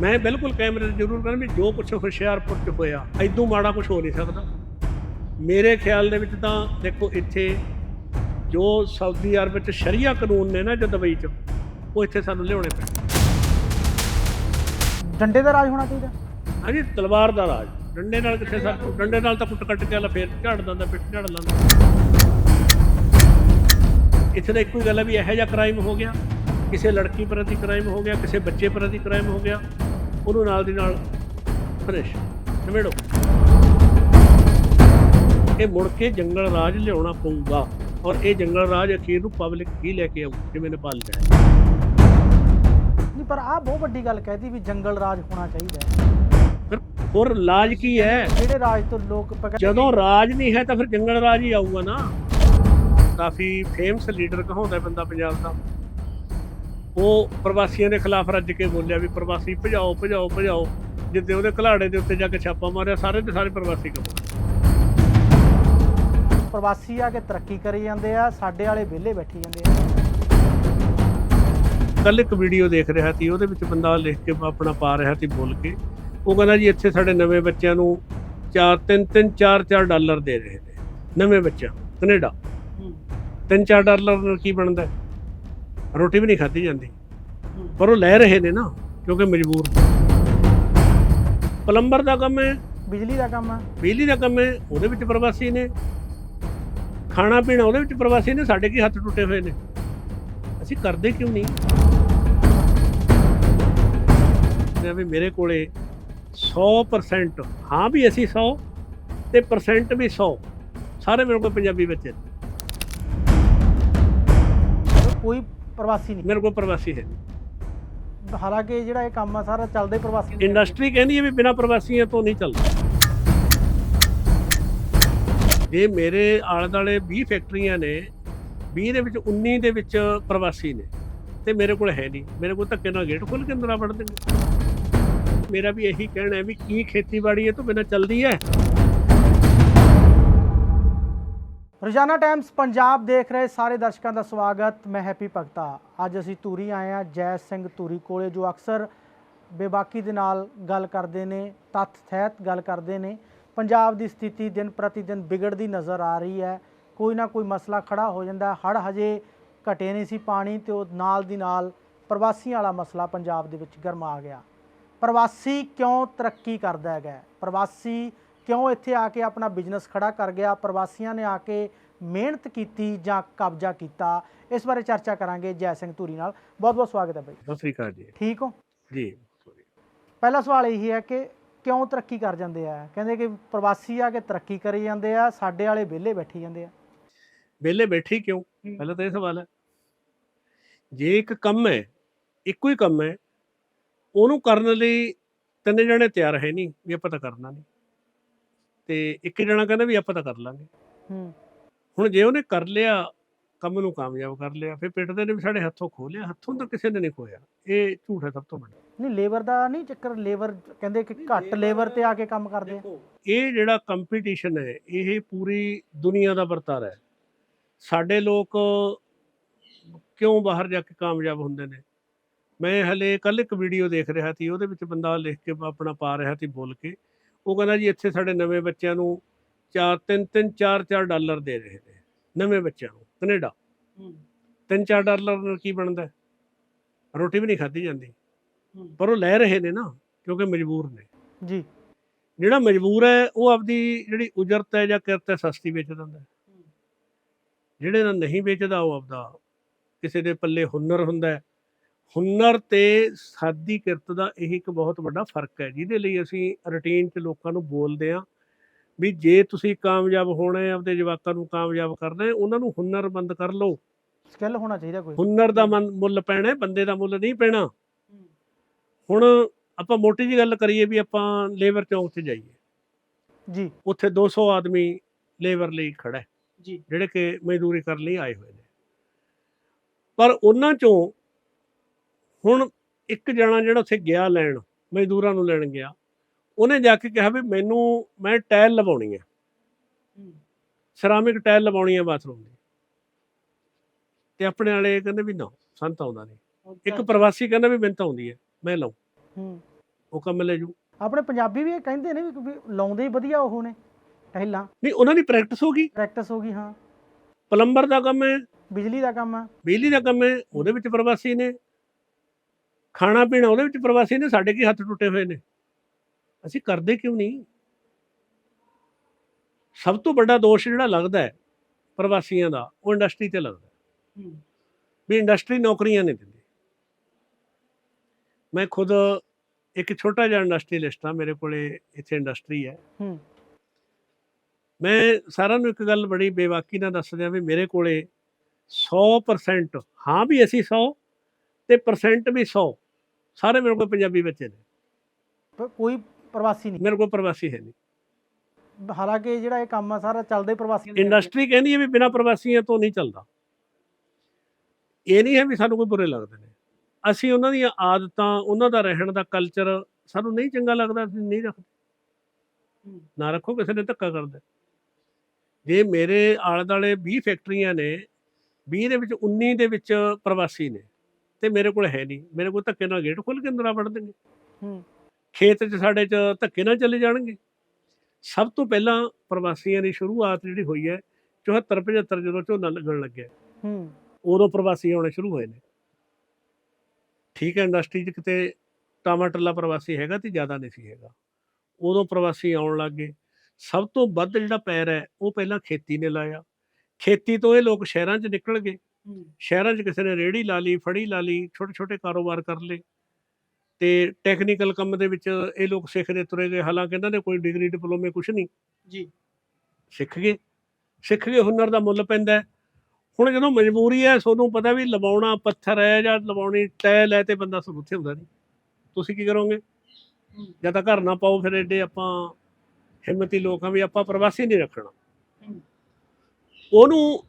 ਮੈਂ ਬਿਲਕੁਲ ਕੈਮਰੇ ਤੇ ਜ਼ਰੂਰ ਕਹਿੰਦਾ ਵੀ ਜੋ ਕੁਛ ਹੁਸ਼ਿਆਰਪੁਰ ਚ ਹੋਇਆ ਐਦੋਂ ਮਾੜਾ ਕੁਝ ਹੋ ਨਹੀਂ ਸਕਦਾ। ਮੇਰੇ ਖਿਆਲ ਦੇ ਵਿੱਚ ਤਾਂ ਦੇਖੋ ਇੱਥੇ ਜੋ ਸਾਊਦੀ ਅਰਬ ਵਿੱਚ ਸ਼ਰੀਆ ਕਾਨੂੰਨ ਨੇ ਨਾ ਜੋ ਦੁਬਈ ਚ ਉਹ ਇੱਥੇ ਸਾਨੂੰ ਲਿਆਉਣੇ ਪਏ ਡੰਡੇ ਦਾ ਰਾਜ ਹੋਣਾ ਚਾਹੀਦਾ। ਹਾਂਜੀ ਤਲਵਾਰ ਦਾ ਰਾਜ। ਡੰਡੇ ਨਾਲ ਕਿੱਥੇ ਸਰ ਡੰਡੇ ਨਾਲ ਤਾਂ ਕੁੱਟ ਕੱਟ ਕੇ ਆਲਾ ਫੇਰ ਝਾੜ ਦਿੰਦਾ ਪਿੱਠ ਝਾੜ ਲੈਂਦਾ ਇੱਥੇ ਤਾਂ ਇੱਕੋ ਗੱਲ ਹੈ ਵੀ ਇਹੋ ਜਿਹਾ ਕ੍ਰਾਈਮ ਹੋ ਗਿਆ। ਕਿਸੇ ਲੜਕੀ ਪ੍ਰਤੀ ਕ੍ਰਾਈਮ ਹੋ ਗਿਆ ਕਿਸੇ ਬੱਚੇ ਪ੍ਰਤੀ ਕ੍ਰਾਈਮ ਹੋ ਗਿਆ। ਉਹਨੂੰ ਨਾਲ ਦੀ ਨਾਲ ਫਿਨਿਸ਼ ਨਿਬੇੜੋ। ਇਹ ਮੁੜ ਕੇ ਜੰਗਲ ਰਾਜ ਲਿਆਉਣਾ ਪਊਗਾ ਔਰ ਇਹ ਜੰਗਲ ਰਾਜ ਅਖੀਰ ਨੂੰ ਪਬਲਿਕ ਹੀ ਲੈ ਕੇ ਆਊ ਜਿਵੇਂ ਨੇਪਾਲ ਚ ਹੈ ਨਹੀਂ ਪਰ ਆਹ ਬਹੁਤ ਵੱਡੀ ਗੱਲ ਕਹਿਤੀ ਵੀ ਜੰਗਲ ਰਾਜ ਹੋਣਾ ਚਾਹੀਦਾ ਹੈ। ਫਿਰ ਹੋਰ ਲਾਜ ਕੀ ਹੈ? ਜਿਹੜੇ ਰਾਜ ਤੋਂ ਲੋਕ ਪਕ- ਜਦੋਂ ਰਾਜ ਨਹੀਂ ਹੈ ਤਾਂ ਫਿਰ ਜੰਗਲ ਰਾਜ ਹੀ ਆਊਗਾ ਨਾ। ਕਾਫੀ ਫੇਮਸ ਲੀਡਰ ਕਹਾਉਂਦਾ ਬੰਦਾ ਪੰਜਾਬ ਦਾ। ਉਹ ਪ੍ਰਵਾਸੀਆਂ ਦੇ ਖਿਲਾਫ ਰੱਜ ਕੇ ਬੋਲਿਆ ਵੀ ਪ੍ਰਵਾਸੀ ਭਜਾਓ ਭਜਾਓ ਭਜਾਓ। ਜਿੱਦੇ ਉਹਦੇ ਘਲਾੜੇ ਦੇ ਉੱਤੇ ਜਾ ਕੇ ਛਾਪਾ ਮਾਰਿਆ ਸਾਰੇ ਦੇ ਸਾਰੇ ਪ੍ਰਵਾਸੀ ਕਮਾ ਪ੍ਰਵਾਸੀ ਆ ਕੇ ਤਰੱਕੀ ਕਰੀ ਜਾਂਦੇ ਆ ਸਾਡੇ ਵਾਲੇ ਵਿਹਲੇ ਬੈਠੀ ਜਾਂਦੇ ਆ। ਕੱਲ ਇੱਕ ਵੀਡੀਓ ਦੇਖ ਰਿਹਾ ਸੀ ਉਹਦੇ ਵਿੱਚ ਬੰਦਾ ਲਿਖ ਕੇ ਆਪਣਾ ਪਾ ਰਿਹਾ ਸੀ ਬੋਲ ਕੇ। ਉਹ ਕਹਿੰਦਾ ਜੀ ਇੱਥੇ ਸਾਡੇ ਨਵੇਂ ਬੱਚਿਆਂ ਨੂੰ 4 3 3 4 4 ਡਾਲਰ ਦੇ ਰਹੇ ਨੇ। ਨਵੇਂ ਬੱਚਿਆਂ ਕੈਨੇਡਾ। 3 4 ਡਾਲਰ ਨਾਲ ਕੀ ਬਣਦਾ? ਰੋਟੀ ਵੀ ਨਹੀਂ ਖਾਧੀ ਜਾਂਦੀ। ਪਰ ਉਹ ਲੈ ਰਹੇ ਨੇ ਨਾ ਕਿਉਂਕਿ ਮਜਬੂਰ। ਪਲੰਬਰ ਦਾ ਕੰਮ ਹੈ। ਬਿਜਲੀ ਦਾ ਕੰਮ ਆ। ਬਿਜਲੀ ਦਾ ਕੰਮ ਹੈ ਉਹਦੇ ਵਿੱਚ ਪ੍ਰਵਾਸੀ ਨੇ। ਖਾਣਾ ਪੀਣਾ ਉਹਦੇ ਵਿੱਚ ਪ੍ਰਵਾਸੀ ਨੇ ਸਾਡੇ ਕੀ ਹੱਥ ਟੁੱਟੇ ਹੋਏ ਨੇ। ਅਸੀਂ ਕਰਦੇ ਕਿਉਂ ਨਹੀਂ? ਮੈਂ ਵੀ ਮੇਰੇ ਕੋਲੇ 100% ਹਾਂ ਵੀ ਅਸੀਂ 100 ਤੇ ਪਰਸੈਂਟ ਵੀ 100 ਸਾਰੇ ਮੇਰੇ ਕੋਲ ਪੰਜਾਬੀ ਬੱਚੇ ਨੇ। ਕੋਈ ਪ੍ਰਵਾਸੀ ਨਹੀਂ। ਮੇਰੇ ਕੋਲ ਪ੍ਰਵਾਸੀ ਹੈ। ਹਾਲਾਂਕਿ ਜਿਹੜਾ ਇਹ ਕੰਮ ਆ ਸਾਰਾ ਚੱਲਦਾ ਪ੍ਰਵਾਸੀ ਦੇ ਇੰਡਸਟਰੀ ਕਹਿੰਦੀ ਹੈ ਵੀ ਬਿਨਾ ਪ੍ਰਵਾਸੀਆਂ ਤੋਂ ਨਹੀਂ ਚੱਲਦਾ। ਜੇ ਮੇਰੇ ਆਲੇ ਦੁਆਲੇ 20 ਫੈਕਟਰੀਆਂ ਨੇ 20 ਦੇ ਵਿੱਚ 19 ਦੇ ਵਿੱਚ ਪ੍ਰਵਾਸੀ ਨੇ ਤੇ ਮੇਰੇ ਕੋਲ ਹੈ ਨਹੀਂ। ਮੇਰੇ ਕੋਲ ਧੱਕੇ ਨਾਲ ਗੇਟ ਖੋਲ ਕੇ ਅੰਦਰ ਵੜ ਦੇਣਗੇ ਮੇਰਾ ਵੀ ਇਹੀ ਕਹਿਣਾ ਹੈ ਵੀ ਕੀ ਖੇਤੀਬਾੜੀ ਇਹ ਤੋਂ ਬਿਨਾ ਚੱਲਦੀ ਹੈ? ਰੋਜ਼ਾਨਾ ਟਾਈਮਸ ਪੰਜਾਬ ਦੇਖ ਰਹੇ ਸਾਰੇ ਦਰਸ਼ਕਾਂ ਦਾ ਸਵਾਗਤ, ਮੈਂ ਹੈਪੀ ਭਗਤਾ। ਅੱਜ ਅਸੀਂ ਧੂਰੀ ਆਏ ਆ ਜੈ ਸਿੰਘ ਧੂਰੀ ਕੋਲੇ, ਜੋ ਅਕਸਰ ਬੇਬਾਕੀ ਦੇ ਨਾਲ ਗੱਲ ਕਰਦੇ ਨੇ, ਤੱਥ ਸਹਿਤ ਗੱਲ ਕਰਦੇ ਨੇ। ਪੰਜਾਬ ਦੀ ਸਥਿਤੀ ਦਿਨ ਪ੍ਰਤੀ ਦਿਨ ਵਿਗੜਦੀ ਨਜ਼ਰ ਆ ਰਹੀ ਹੈ। ਕੋਈ ਨਾ ਕੋਈ ਮਸਲਾ ਖੜਾ ਹੋ ਜਾਂਦਾ ਹੜ ਹਜੇ ਘਟੇ ਨਹੀਂ ਸੀ ਪਾਣੀ ਤੇ ਉਹ ਨਾਲ ਦੀ ਨਾਲ ਪ੍ਰਵਾਸੀਆਂ ਵਾਲਾ ਮਸਲਾ ਪੰਜਾਬ ਦੇ ਵਿੱਚ ਗਰਮਾ ਗਿਆ। ਪ੍ਰਵਾਸੀ ਕਿਉਂ ਤਰੱਕੀ ਕਰਦਾ ਹੈਗਾ ਪ੍ਰਵਾਸੀ ਕਿਉਂ ਇੱਥੇ ਆ ਕੇ ਆਪਣਾ ਬਿਜ਼ਨਸ ਖੜਾ ਕਰ ਗਿਆ? ਪ੍ਰਵਾਸੀਆਂ ਨੇ ਆ ਕੇ ਮਿਹਨਤ ਕੀਤੀ ਜਾਂ ਕਬਜ਼ਾ ਕੀਤਾ? ਇਸ ਬਾਰੇ ਚਰਚਾ ਕਰਾਂਗੇ ਜੈ ਸਿੰਘ ਧੂਰੀ ਨਾਲ। ਬਹੁਤ ਬਹੁਤ ਸਵਾਗਤ ਹੈ ਬਾਈ। ਸਤਿ ਸ੍ਰੀ ਅਕਾਲ ਜੀ। ਠੀਕ ਹੋ? ਜੀ। ਪਹਿਲਾ ਸਵਾਲ ਇਹੀ ਹੈ ਕਿ ਕਿਉਂ ਤਰੱਕੀ ਕਰ ਜਾਂਦੇ ਆ? ਕਹਿੰਦੇ ਕਿ ਪ੍ਰਵਾਸੀ ਆ ਕੇ ਤਰੱਕੀ ਕਰੀ ਜਾਂਦੇ ਆ ਸਾਡੇ ਵਾਲੇ ਵਿਹਲੇ ਬੈਠੀ ਜਾਂਦੇ ਆ। ਵਿਹਲੇ ਬੈਠੇ ਕਿਉਂ? ਪਹਿਲਾਂ ਤਾਂ ਇਹ ਸਵਾਲ ਹੈ। ਜੇ ਇੱਕ ਕੰਮ ਹੈ ਇੱਕੋ ਹੀ ਕੰਮ ਹੈ ਉਹਨੂੰ ਕਰਨ ਲਈ ਤਿੰਨ ਜਣੇ ਤਿਆਰ ਹੈ ਨਹੀਂ ਵੀ ਆਪਾਂ ਤਾਂ ਕਰਨਾ ਨਹੀਂ। ਤੇ ਇੱਕ ਜਣਾ ਕਹਿੰਦਾ ਵੀ ਆਪਾਂ ਤਾਂ ਕਰ ਲਾਂਗੇ। ਹੂੰ। ਹੁਣ ਜੇ ਉਹਨੇ ਕਰ ਲਿਆ ਕੰਮ ਨੂੰ ਕਾਮਯਾਬ ਕਰ ਲਿਆ ਫਿਰ ਪਿੱਟਦੇ ਨੇ ਵੀ ਸਾਡੇ ਹੱਥੋਂ ਖੋ ਲਿਆ ਹੱਥੋਂ ਤਾਂ ਕਿਸੇ ਨੇ ਨਹੀਂ ਖੋਇਆ ਇਹ ਝੂਠ ਹੈ ਸਭ ਤੋਂ ਵੱਡਾ। ਨਹੀਂ ਲੇਬਰ ਦਾ ਨਹੀਂ ਚੱਕਰ ਲੇਬਰ ਕਹਿੰਦੇ ਕਿ ਘੱਟ ਲੇਬਰ ਤੇ ਆ ਕੇ ਕੰਮ ਕਰਦੇ ਆ। ਇਹ ਜਿਹੜਾ ਕੰਪੀਟੀਸ਼ਨ ਹੈ ਇਹ ਪੂਰੀ ਦੁਨੀਆ ਦਾ ਵਰਤਾਰਾ ਹੈ। ਸਾਡੇ ਲੋਕ ਕਿਉਂ ਬਾਹਰ ਜਾ ਕੇ ਕਾਮਯਾਬ ਹੁੰਦੇ ਨੇ? ਮੈਂ ਹਲੇ ਕੱਲ ਇੱਕ ਵੀਡੀਓ ਦੇਖ ਰਿਹਾ ਸੀ ਉਹਦੇ ਵਿੱਚ ਬੰਦਾ ਲਿਖ ਕੇ ਆਪਣਾ ਪਾ ਰਿਹਾ ਸੀ ਬੋਲ ਕੇ। ਉਹ ਕਹਿੰਦਾ ਜੀ ਇੱਥੇ ਸਾਡੇ ਨਵੇਂ ਬੱਚਿਆਂ ਨੂੰ 4 3 3 4 4 ਡਾਲਰ ਦੇ ਰਹੇ ਨੇ ਨਵੇਂ ਬੱਚਿਆਂ ਨੂੰ ਕੈਨੇਡਾ। 3 4 ਡਾਲਰ ਨਾਲ ਕੀ ਬਣਦਾ? ਰੋਟੀ ਵੀ ਨਹੀਂ ਖਾਧੀ ਜਾਂਦੀ। ਪਰ ਉਹ ਲੈ ਰਹੇ ਨੇ ਨਾ ਕਿਉਂਕਿ ਮਜਬੂਰ ਨੇ। ਜੀ। ਜਿਹੜਾ ਮਜਬੂਰ ਹੈ ਉਹ ਆਪਦੀ ਜਿਹੜੀ ਉਜਰਤ ਹੈ ਜਾਂ ਕਿਰਤ ਹੈ ਸਸਤੀ ਵੇਚ ਦਿੰਦਾ। ਜਿਹੜੇ ਨਾਲ ਨਹੀਂ ਵੇਚਦਾ ਉਹ ਆਪਦਾ ਕਿਸੇ ਦੇ ਪੱਲੇ ਹੁਨਰ ਹੁੰਦਾ ਹੈ। ਹੁਨਰ ਤੇ ਸਾਦੀ ਕਿਰਤ ਦਾ ਇਹ ਇੱਕ ਬਹੁਤ ਵੱਡਾ ਫ਼ਰਕ ਹੈ ਜਿਹਦੇ ਲਈ ਅਸੀਂ ਰੁਟੀਨ 'ਚ ਲੋਕਾਂ ਨੂੰ ਬੋਲਦੇ ਆ ਵੀ ਜੇ ਤੁਸੀਂ ਕਾਮਯਾਬ ਹੋਣਾ ਹੈ ਆਪਦੇ ਜਵਾਕਾਂ ਨੂੰ ਕਾਮਯਾਬ ਕਰਨਾ ਹੈ ਉਹਨਾਂ ਨੂੰ ਹੁਨਰਮੰਦ ਕਰ ਲਓ। ਸਕਿੱਲ ਹੋਣਾ ਚਾਹੀਦਾ ਕੋਈ। ਹੁਨਰ ਦਾ ਮਨ- ਮੁੱਲ ਪੈਣਾ ਹੈ, ਬੰਦੇ ਦਾ ਮੁੱਲ ਨਹੀਂ ਪੈਣਾ। ਹੁਣ ਆਪਾਂ ਮੋਟੀ ਜੀ ਗੱਲ ਕਰੀਏ ਵੀ ਆਪਾਂ ਲੇਬਰ ਚੌਂਕ 'ਚ ਜਾਈਏ। ਜੀ। ਉੱਥੇ 200 ਆਦਮੀ ਲੇਬਰ ਲਈ ਖੜਾ ਹੈ ਜੀ। ਜਿਹੜੇ ਕਿ ਮਜ਼ਦੂਰੀ ਕਰਨ ਲਈ ਆਏ ਹੋਏ ਨੇ। ਪਰ ਉਹਨਾਂ ਚੋਂ ਹੁਣ ਇੱਕ ਜਣਾ ਜਿਹੜਾ ਉੱਥੇ ਗਿਆ ਲੈਣ ਮਜ਼ਦੂਰਾਂ ਨੂੰ ਲੈਣ ਗਿਆ ਉਹਨੇ ਜਾ ਕੇ ਕਿਹਾ ਵੀ ਮੈਨੂੰ ਮੈਂ ਟਾਇਲ ਲਵਾਉਣੀ ਹੈ। ਸਰਾਮਿਕ ਟਾਇਲ ਲਵਾਉਣੀ ਹੈ ਬਾਥਰੂਮ ਦੀ। ਤੇ ਆਪਣੇ ਵਾਲੇ ਕਹਿੰਦੇ ਵੀ ਨਾ ਸਾਨੂੰ ਤਾਂ ਆਉਂਦਾ ਨਹੀਂ। ਇੱਕ ਪ੍ਰਵਾਸੀ ਕਹਿੰਦਾ ਵੀ ਮੈਨੂੰ ਤਾਂ ਆਉਂਦੀ ਹੈ ਮੈਂ ਲਾਉਂ। ਹੂੰ। ਉਹ ਕੰਮ ਲੈ ਜੂ। ਆਪਣੇ ਪੰਜਾਬੀ ਵੀ ਇਹ ਕਹਿੰਦੇ ਨੇ ਵੀ ਲਾਉਂਦੇ ਹੀ ਵਧੀਆ ਉਹ ਨੇ ਟਹਿਲਾਂ ਨਹੀਂ ਉਹਨਾਂ ਦੀ ਪ੍ਰੈਕਟਿਸ ਹੋ ਗਈ। ਪ੍ਰੈਕਟਿਸ ਹੋ ਗਈ ਹਾਂ। ਪਲੰਬਰ ਦਾ ਕੰਮ ਹੈ। ਬਿਜਲੀ ਦਾ ਕੰਮ ਆ ਬਿਜਲੀ ਦਾ ਕੰਮ ਹੈ ਉਹਦੇ ਵਿੱਚ ਪ੍ਰਵਾਸੀ ਨੇ। ਖਾਣਾ ਪੀਣਾ ਉਹਦੇ ਵਿੱਚ ਪ੍ਰਵਾਸੀ ਨੇ ਸਾਡੇ ਕੀ ਹੱਥ ਟੁੱਟੇ ਹੋਏ ਨੇ? ਅਸੀਂ ਕਰਦੇ ਕਿਉਂ ਨਹੀਂ? ਸਭ ਤੋਂ ਵੱਡਾ ਦੋਸ਼ ਜਿਹੜਾ ਲੱਗਦਾ ਹੈ ਪ੍ਰਵਾਸੀਆਂ ਦਾ ਉਹ ਇੰਡਸਟਰੀ ਤੇ ਲੱਗਦਾ ਹੈ। ਵੀ ਇੰਡਸਟਰੀ ਨੌਕਰੀਆਂ ਨਹੀਂ ਦਿੰਦੀ। ਮੈਂ ਖੁਦ ਇੱਕ ਛੋਟਾ ਜਿਹਾ ਇੰਡਸਟਰੀਲਿਸਟ ਹਾਂ ਮੇਰੇ ਕੋਲੇ ਇੱਥੇ ਇੰਡਸਟਰੀ ਹੈ। ਹੂੰ। ਮੈਂ ਸਾਰਿਆਂ ਨੂੰ ਇੱਕ ਗੱਲ ਬੜੀ ਬੇਵਾਕੀ ਨਾਲ ਦੱਸ ਦਿਆਂ ਵੀ ਮੇਰੇ ਕੋਲੇ 100% ਹਾਂ ਵੀ ਅਸੀਂ 100 ਤੇ ਪਰਸੈਂਟ ਵੀ 100 ਸਾਰੇ ਮੇਰੇ ਕੋਲ ਪੰਜਾਬੀ ਬੱਚੇ ਨੇ। ਪਰ ਕੋਈ ਪ੍ਰਵਾਸੀ ਨਹੀਂ। ਮੇਰੇ ਕੋਲ ਪ੍ਰਵਾਸੀ ਹੈ ਨਹੀਂ। ਹਾਲਾਂਕਿ ਜਿਹੜਾ ਇਹ ਕੰਮ ਆ ਸਾਰਾ ਚੱਲਦਾ ਹੀ ਪ੍ਰਵਾਸੀਆਂ ਦੇ ਇੰਡਸਟਰੀ ਕਹਿੰਦੀ ਹੈ ਵੀ ਬਿਨਾਂ ਪ੍ਰਵਾਸੀਆਂ ਤੋਂ ਨਹੀਂ ਚੱਲਦਾ। ਇਹ ਨਹੀਂ ਹੈ ਵੀ ਸਾਨੂੰ ਕੋਈ ਬੁਰੇ ਲੱਗਦੇ ਨੇ। ਅਸੀਂ ਉਹਨਾਂ ਦੀਆਂ ਆਦਤਾਂ ਉਹਨਾਂ ਦਾ ਰਹਿਣ ਦਾ ਕਲਚਰ ਸਾਨੂੰ ਨਹੀਂ ਚੰਗਾ ਲੱਗਦਾ ਅਸੀਂ ਨਹੀਂ ਰੱਖਦੇ। ਨਾ ਰੱਖੋ ਕਿਸੇ ਨੇ ਧੱਕਾ ਕਰਦੇ ਜੇ ਮੇਰੇ ਆਲੇ ਦੁਆਲੇ 20 ਫੈਕਟਰੀਆਂ ਨੇ 20 ਦੇ ਵਿੱਚ 19 ਦੇ ਵਿੱਚ ਪ੍ਰਵਾਸੀ ਨੇ ਤੇ ਮੇਰੇ ਕੋਲ ਹੈ ਨਹੀਂ। ਮੇਰੇ ਕੋਲ ਧੱਕੇ ਨਾਲ ਗੇਟ ਖੋਲ ਕੇ ਅੰਦਰ ਆ ਵੜ ਦੇਣਗੇ। ਹੂੰ। ਖੇਤ 'ਚ ਸਾਡੇ 'ਚ ਧੱਕੇ ਨਾਲ ਚਲੇ ਜਾਣਗੇ। ਸਭ ਤੋਂ ਪਹਿਲਾਂ ਪ੍ਰਵਾਸੀਆਂ ਦੀ ਸ਼ੁਰੂਆਤ ਜਿਹੜੀ ਹੋਈ ਹੈ 74 75 ਜਦੋਂ ਝੋਨਾ ਲੱਗਣ ਲੱਗਿਆ। ਹੂੰ। ਉਦੋਂ ਪ੍ਰਵਾਸੀ ਆਉਣੇ ਸ਼ੁਰੂ ਹੋਏ ਨੇ। ਠੀਕ ਹੈ ਇੰਡਸਟਰੀ 'ਚ ਕਿਤੇ ਟਮਾਟਰਲਾ ਪ੍ਰਵਾਸੀ ਹੈਗਾ ਤੇ ਜ਼ਿਆਦਾ ਨਹੀਂ ਸੀ ਹੈਗਾ। ਉਦੋਂ ਪ੍ਰਵਾਸੀ ਆਉਣ ਲੱਗ ਗਏ। ਸਭ ਤੋਂ ਵੱਧ ਜਿਹੜਾ ਪੈਰ ਹੈ ਉਹ ਪਹਿਲਾਂ ਖੇਤੀ ਨੇ ਲਾਇਆ। ਖੇਤੀ ਤੋਂ ਇਹ ਲੋਕ ਸ਼ਹਿਰਾਂ 'ਚ ਨਿਕਲ ਗਏ। ਸ਼ਹਿਰਾਂ 'ਚ ਕਿਸੇ ਨੇ ਰੇੜੀ ਲਾ ਲਈ ਫੜੀ ਲਾ ਲਈ ਛੋਟੇ ਛੋਟੇ ਕਾਰੋਬਾਰ ਕਰ ਲਏ। ਤੇ ਟੈਕਨੀਕਲ ਕੰਮ ਦੇ ਵਿੱਚ ਇਹ ਲੋਕ ਸਿੱਖਦੇ ਤੁਰੇ ਗਏ। ਹਾਲਾਂਕਿ ਇਹਨਾਂ ਦੇ ਕੋਈ ਡਿਗਰੀ ਡਿਪਲੋਮੇ ਕੁਝ ਨਹੀਂ। ਜੀ। ਸਿੱਖ ਗਏ। ਸਿੱਖ ਗਏ ਹੁਨਰ ਦਾ ਮੁੱਲ ਪੈਂਦਾ। ਹੁਣ ਜਦੋਂ ਮਜਬੂਰੀ ਹੈ ਤੁਹਾਨੂੰ ਪਤਾ ਵੀ ਲਵਾਉਣਾ ਪੱਥਰ ਹੈ ਜਾਂ ਲਵਾਉਣੀ ਟੈਲ ਹੈ ਤੇ ਬੰਦਾ ਸਮੁੱਥੇ ਹੁੰਦਾ ਨਹੀਂ। ਤੁਸੀਂ ਕੀ ਕਰੋਗੇ? ਜਾਂ ਤਾਂ ਘਰ ਨਾ ਪਾਓ ਫਿਰ ਐਡੇ ਆਪਾਂ ਹਿੰਮਤੀ ਲੋਕ ਵੀ ਆਪਾਂ ਪ੍ਰਵਾਸੀ ਨਹੀਂ ਰੱਖਣਾ। ਉਹਨੂੰ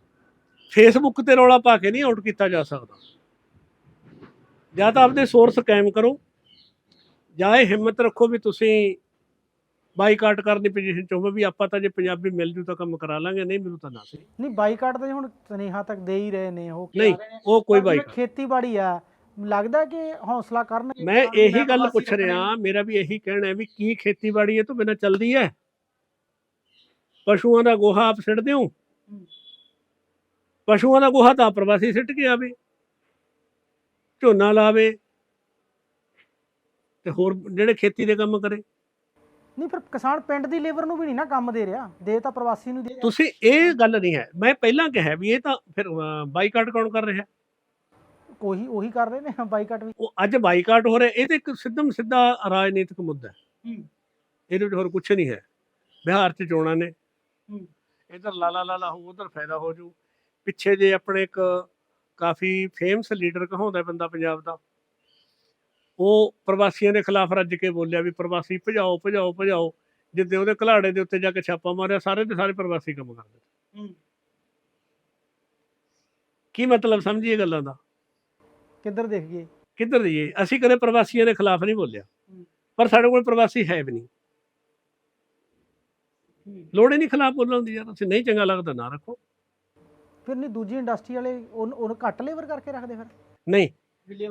ਫੇਸਬੁੱਕ ਤੇ ਰੌਲਾ ਪਾ ਕੇ ਨਹੀਂ ਆਊਟ ਕੀਤਾ ਜਾ ਸਕਦਾ। ਜਾਂ ਤਾਂ ਆਪਦੇ ਸੋਰਸ ਕਾਇਮ ਕਰੋ। ਜਾਂ ਇਹ ਹਿੰਮਤ ਰੱਖੋ ਵੀ ਤੁਸੀਂ ਬਾਈਕਾਟ ਕਰਨ ਦੀ ਪੋਜੀਸ਼ਨ ਚ ਹੋਵੇ ਵੀ ਆਪਾਂ ਤਾਂ ਜੇ ਪੰਜਾਬੀ ਮਿਲ ਜੂ ਤਾਂ ਕੰਮ ਕਰਾ ਲਾਂਗੇ ਨਹੀਂ ਮਿਲੂ ਤਾਂ ਨਾ ਸਹੀ। ਨਹੀਂ ਬਾਈਕਾਟ ਤਾਂ ਹੁਣ ਸਨੇਹਾ ਤੱਕ ਦੇ ਹੀ ਰਹੇ ਨੇ ਉਹ ਨਹੀਂ। ਉਹ ਕੋਈ ਬਾਈਕਾਟ ਖੇਤੀਬਾੜੀ ਆ। ਲੱਗਦਾ ਕਿ ਹੌਸਲਾ ਕਰਨ ਮੈਂ ਇਹੀ ਗੱਲ ਪੁੱਛ ਰਿਹਾ ਮੇਰਾ ਵੀ ਇਹੀ ਕਹਿਣਾ ਹੈ ਵੀ ਕੀ ਖੇਤੀਬਾੜੀ ਇਹ ਤੋਂ ਬਿਨਾਂ ਚੱਲਦੀ ਹੈ? ਪਸ਼ੂਆਂ ਦਾ ਗੋਹਾ ਆਪ ਸਿੱਟਦੇ ਹੋ। ਪਸ਼ੂਆਂ ਦਾ ਗੋਹਾ ਤਾਂ ਪ੍ਰਵਾਸੀ ਸਿੱਟ ਕੇ ਆਵੇ ਝੋਨਾ ਲਾਵੇ ਤੇ ਹੋਰ ਜਿਹੜੇ ਖੇਤੀ ਦੇ ਕੰਮ ਕਰੇ। ਨਹੀਂ ਫਿਰ ਕਿਸਾਨ ਪਿੰਡ ਦੀ ਲੇਬਰ ਨੂੰ ਵੀ ਨਹੀਂ ਨਾ ਕੰਮ ਦੇ ਰਿਹਾ ਦੇ ਤਾਂ ਪ੍ਰਵਾਸੀ ਨੂੰ ਦੇ ਰਿਹਾ। ਤੁਸੀਂ ਇਹ ਗੱਲ ਨਹੀਂ ਹੈ ਮੈਂ ਪਹਿਲਾਂ ਕਿਹਾ ਵੀ ਇਹ ਤਾਂ ਫਿਰ ਬਾਈਕਾਟ ਕੌਣ ਕਰ ਰਿਹਾ? ਉਹੀ ਉਹੀ ਕਰ ਰਹੇ ਨੇ ਬਾਈਕਾਟ ਵੀ। ਉਹ ਅੱਜ ਬਾਈਕਾਟ ਹੋ ਰਿਹਾ ਇਹ ਤਾਂ ਇੱਕ ਸਿੱਧਮ ਸਿੱਧਾ ਰਾਜਨੀਤਿਕ ਮੁੱਦਾ ਹੈ। ਹੂੰ। ਇਹਦੇ ਵਿੱਚ ਹੋਰ ਕੁਝ ਨਹੀਂ ਹੈ। ਬਿਹਾਰ 'ਚ ਚੋਣਾਂ ਨੇ। ਹੂੰ। ਇਧਰ ਲਾਲਾ ਲਾਲਾ ਹੋ ਉਧਰ ਫਾਇਦਾ ਹੋ ਜੂ ਪਿੱਛੇ ਜੇ ਆਪਣੇ ਇੱਕ ਕਾਫੀ ਫੇਮਸ ਲੀਡਰ ਕਹਾਉਂਦਾ ਬੰਦਾ ਪੰਜਾਬ ਦਾ ਉਹ ਪ੍ਰਵਾਸੀਆਂ ਦੇ ਖਿਲਾਫ ਰੱਜ ਕੇ ਬੋਲਿਆ ਵੀ ਪ੍ਰਵਾਸੀ ਭਜਾਓ ਭਜਾਓ ਭਜਾਓ ਜਿੱਦੇ ਉਹਦੇ ਘਲਾੜੇ ਦੇ ਉੱਤੇ ਜਾ ਕੇ ਛਾਪਾ ਮਾਰਿਆ ਸਾਰੇ ਦੇ ਸਾਰੇ ਪ੍ਰਵਾਸੀ ਕੰਮ ਕਰਦੇ ਹੂੰ। ਕੀ ਮਤਲਬ ਸਮਝੀਏ ਗੱਲਾਂ ਦਾ? ਕਿੱਧਰ ਦੇਖ ਗਏ ਕਿੱਧਰ ਜਾਈਏ? ਅਸੀਂ ਕਦੇ ਪ੍ਰਵਾਸੀਆਂ ਦੇ ਖਿਲਾਫ ਨਹੀਂ ਬੋਲਿਆ। ਪਰ ਸਾਡੇ ਕੋਲ ਪ੍ਰਵਾਸੀ ਹੈ ਵੀ ਨਹੀਂ। ਲੋੜ ਹੀ ਨਹੀਂ ਖਿਲਾਫ ਬੋਲਣ ਦੀ ਯਾਰ ਅਸੀਂ ਨਹੀਂ ਚੰਗਾ ਲੱਗਦਾ ਨਾ ਰੱਖੋ। ਫਿਰ ਨਹੀਂ ਦੂਜੀ ਇੰਡਸਟਰੀ ਵਾਲੇ ਉਹਨੂੰ ਉਹਨੂੰ ਘੱਟ ਲੇਬਰ ਕਰਕੇ ਰੱਖਦੇ ਫਿਰ? ਨਹੀਂ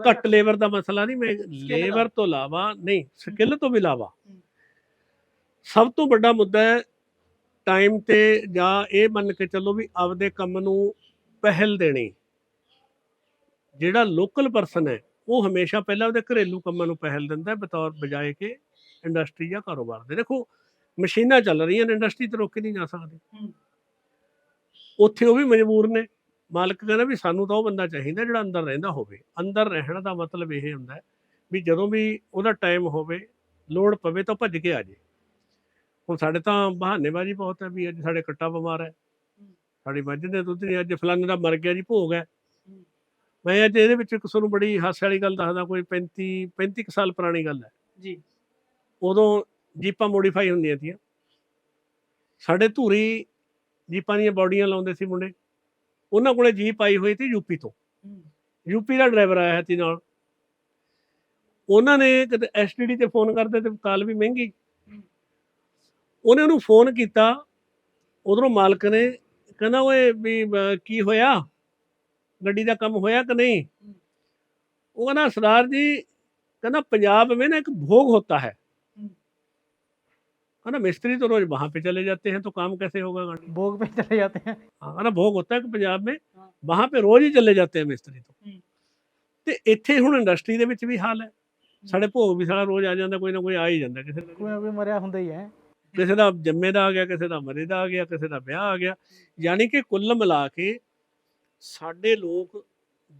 ਘੱਟ ਲੇਬਰ ਦਾ ਮਸਲਾ ਨਹੀਂ ਮੈਂ ਲੇਬਰ ਤੋਂ ਇਲਾਵਾ ਨਹੀਂ ਸਕਿੱਲ ਤੋਂ ਵੀ ਇਲਾਵਾ। ਸਭ ਤੋਂ ਵੱਡਾ ਮੁੱਦਾ ਹੈ ਟਾਈਮ ਤੇ ਜਾਂ ਇਹ ਮੰਨ ਕੇ ਚੱਲੋ ਵੀ ਆਪਦੇ ਕੰਮ ਨੂੰ ਪਹਿਲ ਦੇਣੀ। ਜਿਹੜਾ ਲੋਕਲ ਪਰਸਨ ਹੈ ਉਹ ਹਮੇਸ਼ਾ ਪਹਿਲਾਂ ਉਹਦੇ ਘਰੇਲੂ ਕੰਮਾਂ ਨੂੰ ਪਹਿਲ ਦਿੰਦਾ ਹੈ ਬਤੌਰ ਬਜਾਏ ਕਿ ਇੰਡਸਟਰੀ ਜਾਂ ਕਾਰੋਬਾਰ ਦੇ। ਦੇਖੋ ਮਸ਼ੀਨਾਂ ਚੱਲ ਰਹੀਆਂ ਨੇ ਇੰਡਸਟਰੀ ਤੇ ਰੋਕੀ ਨਹੀਂ ਜਾ ਸਕਦੀ। ਉੱਥੇ ਉਹ ਵੀ ਮਜਬੂਰ ਨੇ। ਮਾਲਕ ਕਹਿੰਦਾ ਵੀ ਸਾਨੂੰ ਤਾਂ ਉਹ ਬੰਦਾ ਚਾਹੀਦਾ ਜਿਹੜਾ ਅੰਦਰ ਰਹਿੰਦਾ ਹੋਵੇ। ਅੰਦਰ ਰਹਿਣ ਦਾ ਮਤਲਬ ਇਹ ਹੁੰਦਾ ਵੀ ਜਦੋਂ ਵੀ ਉਹਦਾ ਟਾਈਮ ਹੋਵੇ ਲੋੜ ਪਵੇ ਤਾਂ ਭੱਜ ਕੇ ਆ ਜੇ। ਹੁਣ ਸਾਡੇ ਤਾਂ ਬਹਾਨੇਬਾਜ਼ੀ ਬਹੁਤ ਹੈ ਵੀ ਅੱਜ ਸਾਡੇ ਕੱਟਾ ਬਿਮਾਰ ਹੈ। ਸਾਡੀ ਮੱਝ ਦੇ ਦੁੱਧ ਨਹੀਂ ਅੱਜ ਫਲਾਣੇ ਦਾ ਮਰ ਗਿਆ ਜੀ ਭੋਗ ਹੈ। ਮੈਂ ਅੱਜ ਇਹਦੇ ਵਿੱਚ ਕਿਸੇ ਨੂੰ ਬੜੀ ਹਾਸੇ ਵਾਲੀ ਗੱਲ ਦੱਸਦਾ ਕੋਈ 35 35 ਕੁ ਸਾਲ ਪੁਰਾਣੀ ਗੱਲ ਹੈ। ਜੀ। ਉਦੋਂ ਜੀਪਾਂ ਮੋਡੀਫਾਈ ਹੁੰਦੀਆਂ ਤੀਆਂ। ਸਾਡੇ ਧੂਰੀ ਜੀਪਾਂ ਦੀਆਂ ਬਾਡੀਆਂ ਲਾਉਂਦੇ ਸੀ ਮੁੰਡੇ। ਉਹਨਾਂ ਕੋਲੇ ਜੀਪ ਆਈ ਹੋਈ ਸੀ ਯੂਪੀ ਤੋਂ। ਯੂਪੀ ਦਾ ਡਰਾਈਵਰ ਆਇਆ ਸੀ ਨਾਲ। ਉਹਨਾਂ ਨੇ ਕਦੇ ਐਸਟੀਡੀ ਤੇ ਫੋਨ ਕਰਦੇ ਤੇ ਕਾਲ ਵੀ ਮਹਿੰਗੀ। ਉਹਨੇ ਉਹਨੂੰ ਫੋਨ ਕੀਤਾ। ਉਧਰੋਂ ਮਾਲਕ ਨੇ ਕਹਿੰਦਾ ਓਏ ਵੀ ਕੀ ਹੋਇਆ? ਗੱਡੀ ਦਾ ਕੰਮ ਹੋਇਆ ਕਿ ਨਹੀਂ? ਉਹ ਕਹਿੰਦਾ ਸਰਦਾਰ ਜੀ ਕਹਿੰਦਾ ਪੰਜਾਬ ਵਿੱਚ ਨਾ ਇੱਕ ਭੋਗ ਹੁੰਦਾ ਹੈ। है हम्म। कहना मिस्त्री तो रोज वहां पे चले जाते हैं तो काम कैसे होगा गाड़ी भोग पे चले जाते हैं हाँ कहना भोग होता है कि पंजाब में हाँ। वहां पे रोज ही चले जाते हैं मिस्त्री तो हम्म। ਤੇ ਇੱਥੇ ਹੁਣ ਇੰਡਸਟਰੀ ਦੇ ਵਿੱਚ ਵੀ ਹਾਲ ਹੈ ਸਾਡੇ ਭੋਗ ਵੀ ਸਾਲਾ ਰੋਜ਼ ਆ ਜਾਂਦਾ ਕੋਈ ਨਾ ਕੋਈ ਆ ਹੀ ਜਾਂਦਾ ਕਿਸੇ ਦਾ ਕੋਈ ਨਾ ਕੋਈ ਮਰਿਆ ਹੁੰਦਾ ਹੀ ਹੈ ਕਿਸੇ ਦਾ ਜੰਮੇ ਦਾ ਆ ਗਿਆ ਕਿਸੇ ਦਾ ਮਰੇ ਦਾ ਆ ਗਿਆ ਕਿਸੇ ਦਾ ਵਿਆਹ ਆ ਗਿਆ ਯਾਨੀ ਕਿ ਕੁੱਲ ਮਿਲਾ ਕੇ ਸਾਡੇ ਲੋਕ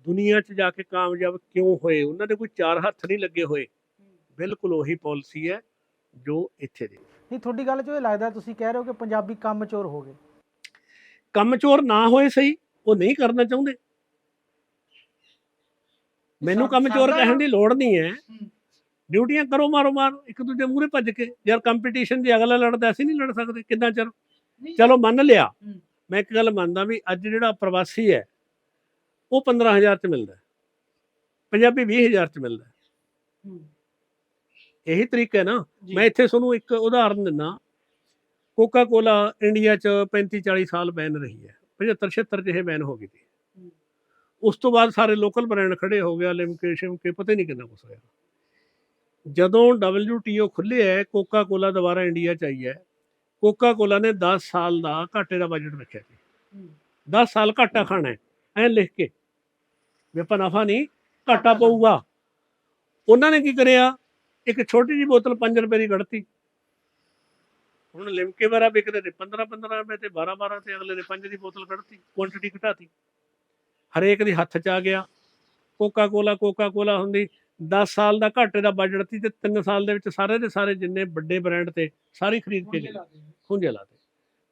ਦੁਨੀਆ 'ਚ ਜਾ ਕੇ ਕਾਮਯਾਬ ਕਿਉਂ ਹੋਏ ਉਹਨਾਂ ਦੇ ਕੋਈ ਚਾਰ ਹੱਥ ਨਹੀਂ ਲੱਗੇ ਹੋਏ ਬਿਲਕੁਲ ਉਹੀ ਪਾਲਿਸੀ ਹੈ ਜੋ ਇੱਥੇ ਦੀ ਨਹੀਂ ਤੁਹਾਡੀ ਗੱਲ 'ਚੋਂ ਇਹ ਲੱਗਦਾ ਤੁਸੀਂ ਕਹਿ ਰਹੇ ਹੋ ਕਿ ਪੰਜਾਬੀ ਕੰਮ ਚੋਰ ਹੋ ਗਏ। ਕੰਮ ਚੋਰ ਨਾ ਹੋਏ ਸਹੀ ਉਹ ਨਹੀਂ ਕਰਨਾ ਚਾਹੁੰਦੇ। ਮੈਨੂੰ ਕੰਮ ਚੋਰ ਕਹਿਣ ਦੀ ਲੋੜ ਨਹੀਂ ਹੈ। ਡਿਊਟੀਆਂ ਕਰੋ ਮਾਰੋ ਮਾਰ ਇੱਕ ਦੂਜੇ ਮੂਹਰੇ ਭੱਜ ਕੇ। ਯਾਰ ਕੰਪੀਟੀਸ਼ਨ ਜੇ ਅਗਲਾ ਲੜਦਾ ਅਸੀਂ ਨਹੀਂ ਲੜ ਸਕਦੇ ਕਿੰਨਾ ਚਿਰ? ਚਲੋ ਮੰਨ ਲਿਆ। ਮੈਂ ਇੱਕ ਗੱਲ ਮੰਨਦਾ ਵੀ ਅੱਜ ਜਿਹੜਾ ਪ੍ਰਵਾਸੀ ਹੈ ਉਹ 15000 ਚ ਮਿਲਦਾ। ਪੰਜਾਬੀ 20000 ਚ ਮਿਲਦਾ। ਇਹੀ ਤਰੀਕਾ ਹੈ ਨਾ। ਮੈਂ ਇੱਥੇ ਤੁਹਾਨੂੰ ਇੱਕ ਉਦਾਹਰਨ ਦਿੰਦਾ। ਕੋਕਾ ਕੋਲਾ ਇੰਡੀਆ ਚ 35 40 ਸਾਲ ਬੈਨ ਰਹੀ ਹੈ। 75 76 ਚ ਇਹ ਬੈਨ ਹੋ ਗਈ ਸੀ। ਉਸ ਤੋਂ ਬਾਅਦ ਸਾਰੇ ਲੋਕਲ ਬ੍ਰਾਂਡ ਖੜੇ ਹੋ ਗਿਆ ਲਿਮਕੇ ਸ਼ਿਮਕੇ ਪਤਾ ਨਹੀਂ ਕਿੰਨਾ ਕੁਛ ਹੋਇਆ। ਜਦੋਂ WTO ਖੁੱਲਿਆ ਕੋਕਾ ਕੋਲਾ ਦੁਬਾਰਾ ਇੰਡੀਆ ਚ ਆਈ ਹੈ ਕੋਕਾ ਕੋਲਾ ਨੇ 10 ਸਾਲ ਦਾ ਘਾਟੇ ਦਾ ਬਜਟ ਰੱਖਿਆ ਸੀ। 10 ਸਾਲ ਘਾਟਾ ਖਾਣਾ ਹੈ ਐ ਲਿਖ ਕੇ। ਵੀ ਆਪਾਂ ਨਫਾ ਨਹੀਂ ਘਾਟਾ ਪਊਗਾ। ਉਹਨਾਂ ਨੇ ਕੀ ਕਰਿਆ? ਇੱਕ ਛੋਟੀ ਜਿਹੀ ਬੋਤਲ 5 ਰੁਪਏ ਦੀ ਕੱਢਤੀ। ਹੁਣ ਲਿਮਕੇ ਵਾਰਾ ਵਿਕਦੇ ਨੇ 15 15 ਰੁਪਏ ਤੇ 12 12 ਤੇ ਅਗਲੇ ਨੇ 5 ਦੀ ਬੋਤਲ ਕੱਢਤੀ ਕੁਆਂਟੀਟੀ ਘਟਾਤੀ। ਹਰੇਕ ਦੇ ਹੱਥ 'ਚ ਆ ਗਿਆ। ਕੋਕਾ ਕੋਲਾ ਕੋਕਾ ਕੋਲਾ ਹੁੰਦੀ 10 ਸਾਲ ਦਾ ਘਾਟੇ ਦਾ ਬਜਟ ਸੀ ਤੇ 3 ਸਾਲ ਦੇ ਵਿੱਚ ਸਾਰੇ ਦੇ ਸਾਰੇ ਜਿੰਨੇ ਵੱਡੇ ਬ੍ਰਾਂਡ ਤੇ ਸਾਰੇ ਖਰੀਦ ਕੇ ਗਏ ਖੁੰਝੇ ਲਾਤੇ।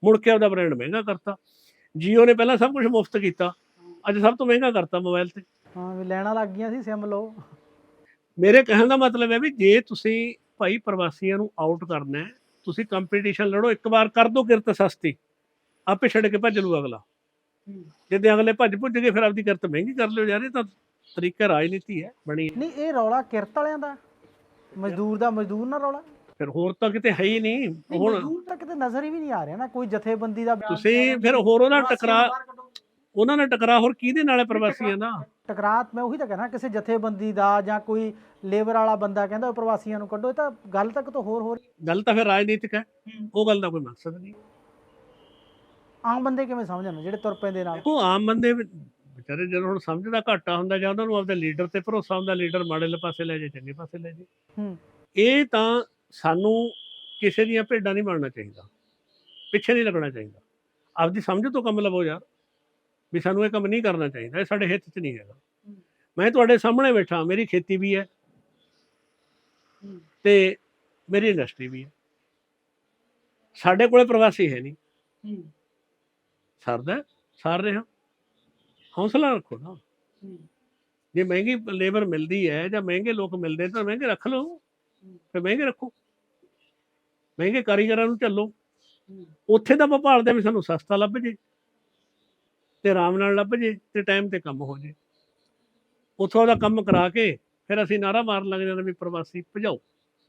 ਮੁੜ ਕੇ ਆਪਦਾ ਬ੍ਰਾਂਡ ਮਹਿੰਗਾ ਕਰਤਾ। ਜੀਓ ਨੇ ਪਹਿਲਾਂ ਸਭ ਕੁਝ ਮੁਫਤ ਕੀਤਾ। ਅੱਜ ਸਭ ਤੋਂ ਮਹਿੰਗਾ ਕਰਤਾ ਮੋਬਾਈਲ ਤੇ। ਹਾਂ ਵੀ ਲੈਣਾ ਲੱਗ ਗਈਆਂ ਸੀ ਸਿਮ ਲਓ। ਮੇਰੇ ਕਹਿਣ ਦਾ ਮਤਲਬ ਹੈ ਵੀ ਜੇ ਤੁਸੀਂ ਭਾਈ ਪ੍ਰਵਾਸੀਆਂ ਨੂੰ ਆਊਟ ਕਰਨਾ ਹੈ ਤੁਸੀਂ ਕੰਪੀਟੀਸ਼ਨ ਲੜੋ ਇੱਕ ਵਾਰ ਕਰ ਦੋ ਕਿਰਤ ਸਸਤੀ ਆਪੇ ਛੱਡ ਕੇ ਭੱਜ ਲੂ ਅਗਲਾ। ਜਿੱਦੇ ਅਗਲੇ ਭੱਜ ਭੁੱਜ ਗਏ ਫਿਰ ਆਪਦੀ ਕਿਰਤ ਮਹਿੰਗੀ ਕਰ ਲਿਓ ਯਾਰ ਇਹ ਤਾਂ ਤਰੀਕਾ ਰਾਜਨੀਤੀ ਹੈ ਬਣੀ। ਨਹੀਂ ਇਹ ਰੌਲਾ ਕਿਰਤ ਵਾਲਿਆਂ ਦਾ ਮਜ਼ਦੂਰ ਦਾ ਮਜ਼ਦੂਰ ਨਾਲ ਰੌਲਾ। ਫਿਰ ਹੋਰ ਤਾਂ ਕਿਤੇ ਹੈ ਹੀ ਨਹੀਂ ਹੁਣ ਮਜ਼ਦੂਰ ਤਾਂ ਕਿਤੇ ਨਜ਼ਰ ਹੀ ਵੀ ਨਹੀਂ ਆ ਰਿਹਾ ਨਾ ਕੋਈ ਜਥੇਬੰਦੀ ਦਾ ਤੁਸੀਂ ਫਿਰ ਹੋਰ ਉਹਦਾ ਟਕਰਾ ਉਹਨਾਂ ਨਾਲ ਟਕਰਾ ਹੋਰ ਕਿਹਦੇ ਨਾਲ ਹੈ ਪ੍ਰਵਾਸੀਆਂ ਦਾ ਟਕਰਾਤ ਮੈਂ ਉਹੀ ਤਾਂ ਕਹਿਣਾ ਕਿਸੇ ਜਥੇਬੰਦੀ ਦਾ ਜਾਂ ਕੋਈ ਲੇਬਰ ਵਾਲਾ ਬੰਦਾ ਕਹਿੰਦਾ ਉਹ ਪ੍ਰਵਾਸੀਆਂ ਨੂੰ ਕੱਢੋ ਇਹ ਤਾਂ ਗੱਲ ਤੱਕ ਤਾਂ ਹੋਰ ਹੋ ਰਹੀ ਗੱਲ ਤਾਂ ਫਿਰ ਰਾਜਨੀਤਿਕ ਹੈ। ਉਹ ਗੱਲ ਦਾ ਕੋਈ ਮਕਸਦ ਨਹੀਂ। ਆਮ ਬੰਦੇ ਕਿਵੇਂ ਸਮਝਣ ਜਿਹੜੇ ਤੁਰ ਪੈਂਦੇ ਨਾਲ? ਉਹ ਆਮ ਬੰਦੇ ਵਿਚਾਰੇ ਜਦੋਂ ਹੁਣ ਸਮਝਦਾ ਘਾਟਾ ਹੁੰਦਾ ਜਾਂ ਉਹਨਾਂ ਨੂੰ ਆਪਦੇ ਲੀਡਰ ਤੇ ਭਰੋਸਾ ਹੁੰਦਾ ਲੀਡਰ ਮਾੜੇ ਪਾਸੇ ਲੈ ਜੇ ਚੰਗੇ ਪਾਸੇ ਲੈ ਜੇ। ਹੂੰ। ਇਹ ਤਾਂ ਸਾਨੂੰ ਕਿਸੇ ਦੀਆਂ ਭੇਡਾਂ ਨਹੀਂ ਬਣਨਾ ਚਾਹੀਦਾ। ਪਿੱਛੇ ਨਹੀਂ ਲੱਗਣਾ ਚਾਹੀਦਾ। ਆਪਦੀ ਸਮਝ ਤੋਂ ਕੰਮ ਲਵੋ ਯਾਰ। ਵੀ ਸਾਨੂੰ ਇਹ ਕੰਮ ਨਹੀਂ ਕਰਨਾ ਚਾਹੀਦਾ ਇਹ ਸਾਡੇ ਹਿੱਤ 'ਚ ਨਹੀਂ ਹੈਗਾ। ਮੈਂ ਤੁਹਾਡੇ ਸਾਹਮਣੇ ਬੈਠਾ ਮੇਰੀ ਖੇਤੀ ਵੀ ਹੈ। ਤੇ ਮੇਰੀ ਇੰਡਸਟਰੀ ਵੀ ਹੈ। ਸਾਡੇ ਕੋਲੇ ਪ੍ਰਵਾਸੀ ਹੈ ਨਹੀਂ। ਸਰਦਾ ਹੈ, ਸਾਰ ਰਿਹਾ। ਹੌਸਲਾ ਰੱਖੋ ਨਾ। ਜੇ ਮਹਿੰਗੀ ਲੇਬਰ ਮਿਲਦੀ ਹੈ ਜਾਂ ਮਹਿੰਗੇ ਲੋਕ ਮਿਲਦੇ ਤਾਂ ਮਹਿੰਗੇ ਰੱਖ ਲਓ। ਫਿਰ ਮਹਿੰਗੇ ਰੱਖੋ। ਮਹਿੰਗੇ ਕਾਰੀਗਰਾਂ ਨੂੰ ਚੱਲੋ ਉੱਥੇ ਤਾਂ ਆਪਾਂ ਭਾਲਦੇ ਹਾਂ ਵੀ ਸਾਨੂੰ ਸਸਤਾ ਲੱਭ ਜੇ। ਤੇ ਆਰਾਮ ਨਾਲ ਲੱਭ ਜੇ ਤੇ ਟਾਈਮ ਤੇ ਕੰਮ ਹੋ ਜੇ। ਉੱਥੋਂ ਉਹਦਾ ਕੰਮ ਕਰਾ ਕੇ ਫਿਰ ਅਸੀਂ ਨਾਰਾ ਮਾਰਨ ਲੱਗ ਜਾਂਦੇ ਵੀ ਪ੍ਰਵਾਸੀ ਭਜਾਓ।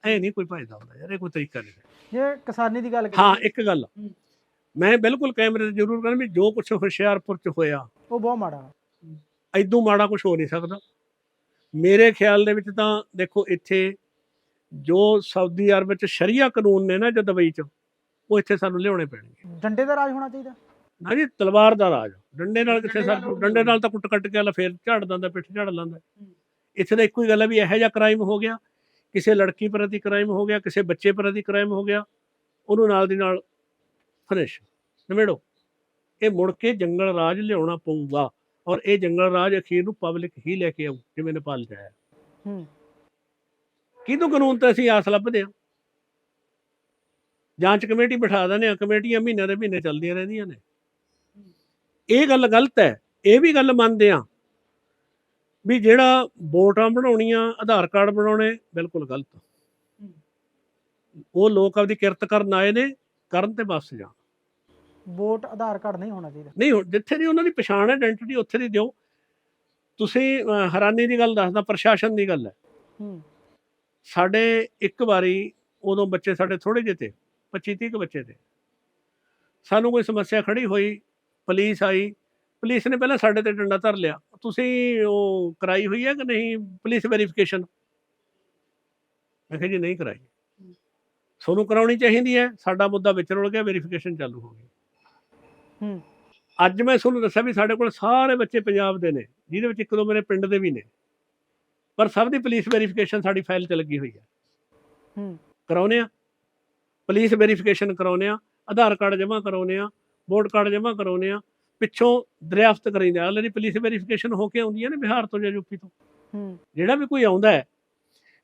ਐ ਨਹੀਂ ਕੋਈ ਭਜਦਾ ਹੁੰਦਾ ਯਾਰ ਇਹ ਕੋਈ ਤਰੀਕਾ ਨਹੀਂ। ਜੇ ਕਿਸਾਨੀ ਦੀ ਗੱਲ ਹਾਂ ਇੱਕ ਗੱਲ। ਮੈਂ ਬਿਲਕੁਲ ਕੈਮਰੇ ਤੇ ਜ਼ਰੂਰ ਕਰਾਂ ਵੀ ਜੋ ਕੁਝ ਹੁਸ਼ਿਆਰਪੁਰ ਚ ਹੋਇਆ। ਉਹ ਬਹੁਤ ਮਾੜਾ। ਐਦੋਂ ਮਾੜਾ ਕੁਝ ਹੋ ਨਹੀਂ ਸਕਦਾ। ਮੇਰੇ ਖਿਆਲ ਦੇ ਵਿੱਚ ਤਾਂ ਦੇਖੋ ਇੱਥੇ ਜੋ ਸਾਊਦੀ ਅਰਬ ਵਿੱਚ ਸ਼ਰੀਆ ਕਾਨੂੰਨ ਨੇ ਨਾ ਜੋ ਦੁਬਈ ਚ ਉਹ ਇੱਥੇ ਸਾਨੂੰ ਲਿਆਉਣੇ ਪੈਣਗੇ। ਡੰਡੇ ਦਾ ਰਾਜ ਹੋਣਾ ਚਾਹੀਦਾ। ਨਾ ਜੀ ਤਲਵਾਰ ਦਾ ਰਾਜ ਡੰਡੇ ਨਾਲ ਕਿੱਥੇ ਸਰ ਡੰਡੇ ਨਾਲ ਤਾਂ ਕੁੱਟ ਕੱਟ ਕੇ ਆਲਾ ਫੇਰ ਝਾੜ ਦਿੰਦਾ ਪਿੱਠ ਝਾੜ ਲੈਂਦਾ। ਇੱਥੇ ਤਾਂ ਇੱਕੋ ਹੀ ਗੱਲ ਹੈ ਵੀ ਇਹੋ ਜਿਹਾ ਕ੍ਰਾਈਮ ਹੋ ਗਿਆ। ਕਿਸੇ ਲੜਕੀ ਪ੍ਰਤੀ ਕ੍ਰਾਈਮ ਹੋ ਗਿਆ ਕਿਸੇ ਬੱਚੇ ਪ੍ਰਤੀ ਕ੍ਰਾਈਮ ਹੋ ਗਿਆ। ਉਹਨੂੰ ਨਾਲ ਦੀ ਨਾਲ ਫਿਨਿਸ਼ ਨਿਬੇੜੋ। ਇਹ ਮੁੜ ਕੇ ਜੰਗਲ ਰਾਜ ਲਿਆਉਣਾ ਪਊਗਾ ਔਰ ਇਹ ਜੰਗਲ ਰਾਜ ਅਖੀਰ ਨੂੰ ਪਬਲਿਕ ਹੀ ਲੈ ਕੇ ਆਊ ਜਿਵੇਂ ਨੇਪਾਲ ਚ ਆਇਆ। ਹੂੰ। ਕਿਹਨੂੰ ਕਾਨੂੰਨ ਤੇ ਅਸੀਂ ਆਸ ਲੱਭਦੇ ਹਾਂ ਜਾਂਚ ਕਮੇਟੀ ਬਿਠਾ ਦਿੰਦੇ ਆ। ਕਮੇਟੀਆਂ ਮਹੀਨਿਆਂ ਦੇ ਮਹੀਨੇ ਚੱਲਦੀਆਂ ਰਹਿੰਦੀਆਂ ਨੇ। ਇਹ ਗੱਲ ਗਲਤ ਹੈ ਇਹ ਵੀ ਗੱਲ ਮੰਨਦੇ ਆ ਵੀ ਜਿਹੜਾ ਵੋਟਾਂ ਬਣਾਉਣੀਆਂ ਆਧਾਰ ਕਾਰਡ ਬਣਾਉਣੇ ਬਿਲਕੁਲ ਗਲਤ ਉਹ ਲੋਕ ਆਪਦੀ ਕਿਰਤ ਕਰਨ ਆਏ ਨੇ ਕਰਨ ਤੇ ਬਸ ਜਾਣ। ਵੋਟ ਆਧਾਰ ਕਾਰਡ ਨਹੀਂ ਹੋਣਾ ਚਾਹੀਦਾ। ਨਹੀਂ ਜਿੱਥੇ ਦੀ ਉਹਨਾਂ ਦੀ ਪਛਾਣ ਹੈ ਆਇਡੈਂਟੀਟੀ ਉੱਥੇ ਦੀ ਦਿਓ। ਤੁਸੀਂ ਹੈਰਾਨੀ ਦੀ ਗੱਲ ਦੱਸਦਾ ਪ੍ਰਸ਼ਾਸਨ ਦੀ ਗੱਲ ਹੈ। ਸਾਡੇ ਇੱਕ ਵਾਰੀ ਉਦੋਂ ਬੱਚੇ ਸਾਡੇ ਥੋੜੇ ਜਿਹੇ ਤੇ 25 30 ਕੁ ਬੱਚੇ ਤੇ। ਸਾਨੂੰ ਕੋਈ ਸਮੱਸਿਆ ਖੜੀ ਹੋਈ ਪੁਲਿਸ ਆਈ ਪੁਲਿਸ ਨੇ ਪਹਿਲਾਂ ਸਾਡੇ ਤੇ ਡੰਡਾ ਧਰ ਲਿਆ। ਤੁਸੀਂ ਉਹ ਕਰਾਈ ਹੋਈ ਹੈ ਕਿ ਨਹੀਂ ਪੁਲਿਸ ਵੈਰੀਫਿਕੇਸ਼ਨ? ਮੈਂ ਕਿਹਾ ਜੀ ਨਹੀਂ ਕਰਾਈ। ਤੁਹਾਨੂੰ ਕਰਾਉਣੀ ਚਾਹੀਦੀ ਹੈ ਸਾਡਾ ਮੁੱਦਾ ਵਿੱਚ ਰੁਲ ਗਿਆ ਵੈਰੀਫਿਕੇਸ਼ਨ ਚਾਲੂ ਹੋ ਗਈ। ਹੂੰ। ਅੱਜ ਮੈਂ ਤੁਹਾਨੂੰ ਦੱਸਿਆ ਵੀ ਸਾਡੇ ਕੋਲ ਸਾਰੇ ਬੱਚੇ ਪੰਜਾਬ ਦੇ ਨੇ ਜਿਹਦੇ ਵਿੱਚ ਇੱਕ ਦੋ ਮੇਰੇ ਪਿੰਡ ਦੇ ਵੀ ਨੇ। ਪਰ ਸਭ ਦੀ ਪੁਲਿਸ ਵੈਰੀਫਿਕੇਸ਼ਨ ਸਾਡੀ ਫਾਈਲ 'ਚ ਲੱਗੀ ਹੋਈ ਹੈ। ਹੂੰ। ਕਰਾਉਨੇ ਆ। ਪੁਲਿਸ ਵੈਰੀਫਿਕੇਸ਼ਨ ਕਰਾਉਨੇ ਆ ਆਧਾਰ ਕਾਰਡ ਜਮ੍ਹਾਂ ਕਰਾਉਨੇ ਆ ਵੋਟ ਕਾਰਡ ਜਮ੍ਹਾਂ ਕਰਾਉਨੇ ਆ ਪਿੱਛੋਂ ਦਰਿਆਫਤ ਕਰੀਂਦੇ ਆ ਆਲਰੇਡੀ ਪੁਲਿਸ ਵੈਰੀਫਿਕੇਸ਼ਨ ਹੋ ਕੇ ਆਉਂਦੀ ਹੈ ਨਾ ਬਿਹਾਰ ਤੋਂ ਜਾਂ ਯੂਪੀ ਤੋਂ। ਹੂੰ। ਜਿਹੜਾ ਵੀ ਕੋਈ ਆਉਂਦਾ ਹੈ